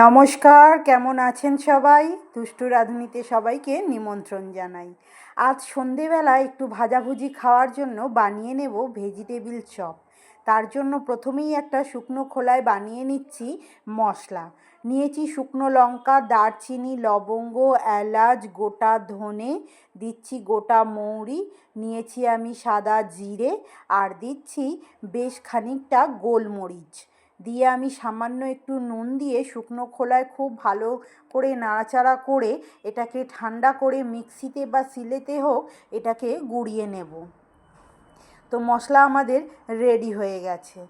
নমস্কার, কেমন আছেন সবাই? দুষ্টু রাঁধুনিতে সবাইকে নিমন্ত্রণ জানাই। আজ সন্ধেবেলা একটু ভাজাভুজি খাওয়ার জন্য বানিয়ে নেব ভেজিটেবিল চপ। তার জন্য প্রথমেই একটা শুকনো খোলায় বানিয়ে নিচ্ছি মশলা। নিয়েছি শুকনো লঙ্কা, দারচিনি, লবঙ্গ, এলাচ, গোটা ধনে, দিচ্ছি গোটা মৌরি, নিয়েছি আমি সাদা জিরে, আর দিচ্ছি বেশ খানিকটা গোলমরিচ। দিয়ে আমি সামান্য একটু নুন দিয়ে শুকনো খোলায় খুব ভালো করে নাড়াচাড়া করে এটাকে ঠান্ডা করে মিক্সিতে বা সিলেতে হোক এটাকে গুঁড়িয়ে নেব। তো মশলা আমাদের রেডি হয়ে গেছে।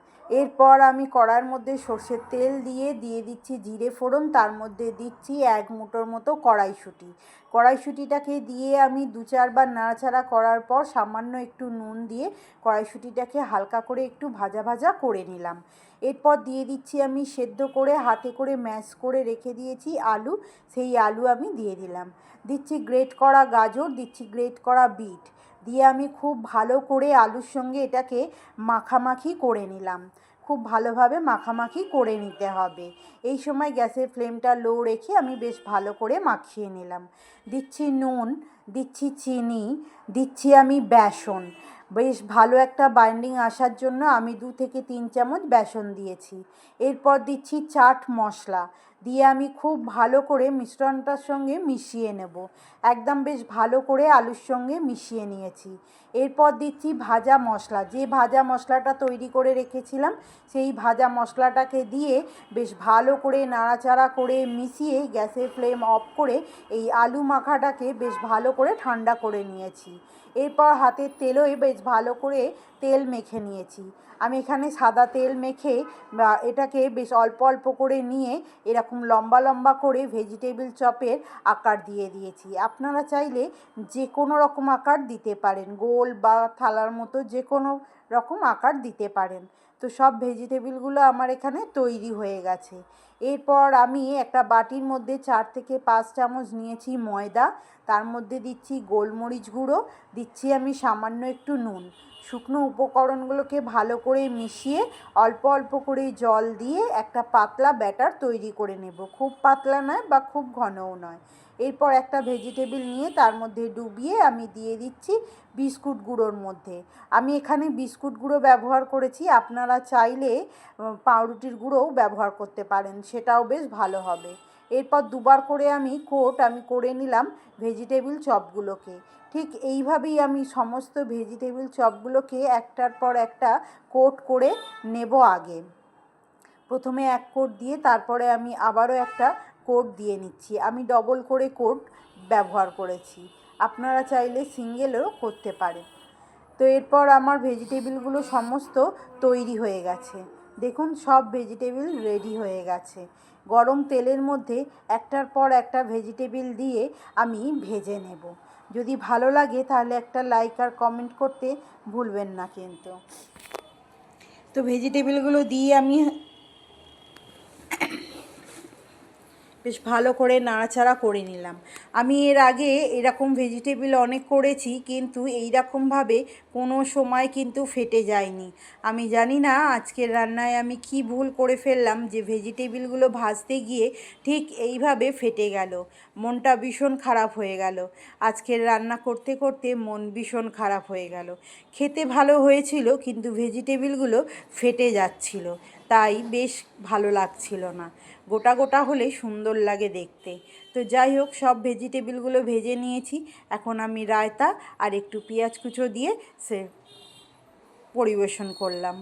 এরপর আমি কড়ার মধ্যে সর্ষের তেল দিয়ে দিয়ে দিচ্ছি জিরে ফোড়ন, তার মধ্যে দিচ্ছি এক মুঠোর মতো কড়াইশুঁটি। কড়াইশুঁটিটাকে দিয়ে আমি দু চারবার নাড়াচাড়া করার পর সামান্য একটু নুন দিয়ে কড়াইশুঁটিটাকে হালকা করে একটু ভাজা ভাজা করে নিলাম। এরপর দিয়ে দিচ্ছি আমি সেদ্ধ করে, হাতে করে ম্যাশ করে রেখে দিয়েছি আলু। সেই আলু আমি দিয়ে দিলাম। দিচ্ছি গ্রেট করা গাজর, দিচ্ছি গ্রেট করা বিট। দিয়ে আমি খুব ভালো করে আলুর সঙ্গে এটাকে মাখামাখি করে নিলাম। খুব ভালোভাবে মাখামাখি করে নিতে হবে। এই সময় গ্যাসের ফ্লেমটা লো রেখে আমি বেশ ভালো করে মাখিয়ে নিলাম। দিচ্ছি নুন, দিচ্ছি চিনি, দিচ্ছি আমি বেসন। বেশ ভালো একটা বাইন্ডিং আসার জন্য আমি দু থেকে তিন চামচ বেসন দিয়েছি। এরপর দিচ্ছি চাট মশলা। দিয়ে আমি খুব ভালো করে মিশ্রণটার সঙ্গে মিশিয়ে নেব। একদম বেশ ভালো করে আলুর সঙ্গে মিশিয়ে নিয়েছি। এরপর দিচ্ছি ভাজা মশলা। যে ভাজা মশলাটা তৈরি করে রেখেছিলাম, সেই ভাজা মশলাটাকে দিয়ে বেশ ভালো করে নাড়াচাড়া করে মিশিয়ে গ্যাসের ফ্লেম অফ করে এই আলু মাখাটাকে বেশ ভালো করে ঠান্ডা করে নিয়েছি। এরপর হাতের তেলই বেশ ভালো করে তেল মেখে নিয়েছি। আমি এখানে সাদা তেল মেখে এটাকে বেশ অল্প অল্প করে নিয়ে এরকম লম্বা লম্বা করে ভেজিটেবিল চপের আকার দিয়ে দিয়েছি। আপনারা চাইলে যে কোনো রকম আকার দিতে পারেন। গোল বা থালার মতো যে কোনো রকম আকার দিতে পারেন। তো সব ভেজিটেবিলগুলো আমার এখানে তৈরি হয়ে গেছে। এরপর আমি একটা বাটির মধ্যে চার থেকে পাঁচ চামচ নিয়েছি ময়দা, তার মধ্যে দিচ্ছি গোলমরিচ গুঁড়ো, দিচ্ছি আমি সামান্য একটু নুন। শুকনো উপকরণগুলোকে ভালো করে মিশিয়ে অল্প অল্প করে জল দিয়ে একটা পাতলা ব্যাটার তৈরি করে নেব। খুব পাতলা নয় বা খুব ঘনও নয়। এরপর একটা ভেজিটেবিল নিয়ে তার মধ্যে ডুবিয়ে আমি দিয়ে দিচ্ছি বিস্কুট গুঁড়োর মধ্যে। আমি এখানে বিস্কুট গুঁড়ো ব্যবহার করেছি, আপনারা চাইলে পাউরুটির গুঁড়োও ব্যবহার করতে পারেন, সেটাও বেশ ভালো হবে। এরপর দুবার করে আমি কোট আমি করে নিলাম ভেজিটেবিল চপগুলোকে। ঠিক এইভাবেই আমি সমস্ত ভেজিটেবিল চপগুলোকে একটার পর একটা কোট করে নেব আগে। প্রথমে এক কোট দিয়ে তারপরে আমি আবারও একটা কোট দিয়ে নিচ্ছি। আমি ডবল করে কোট ব্যবহার করেছি। আপনারা চাইলে সিঙ্গেলও করতে পারেন। তো এরপর আমার ভেজিটেবিলগুলো সমস্ত তৈরি হয়ে গেছে। দেখুন, সব ভেজিটেবিল রেডি হয়ে গেছে। গরম তেলের মধ্যে একটার পর একটা ভেজিটেবিল দিয়ে আমি ভেজে নেব। যদি ভালো লাগে, তাহলে একটা লাইক আর কমেন্ট করতে ভুলবেন না কিন্তু। তো ভেজিটেবিলগুলো দিয়ে আমি বেশ ভালো করে নাড়াচাড়া করে নিলাম। আমি এর আগে এরকম ভেজিটেবিল অনেক করেছি, কিন্তু এই রকমভাবে কোনো সময় কিন্তু ফেটে যায়নি। আমি জানি না আজকের রান্নায় আমি কি ভুল করে ফেললাম যে ভেজিটেবিলগুলো ভাজতে গিয়ে ঠিক এইভাবে ফেটে গেল। মনটা ভীষণ খারাপ হয়ে গেল। আজকের রান্না করতে করতে মন ভীষণ খারাপ হয়ে গেল। খেতে ভালো হয়েছিল, কিন্তু ভেজিটেবিলগুলো ফেটে যাচ্ছিল। তাই বেশ ভালো লাগছিল না। গোটা গোটা হলে সুন্দর লাগে দেখতে। তো যাই হোক, সব ভেজিটেবিলগুলো ভেজে নিয়েছি। এখন আমি রায়তা আর একটু পেঁয়াজ কুচো দিয়ে সে পরিবেশন করলাম।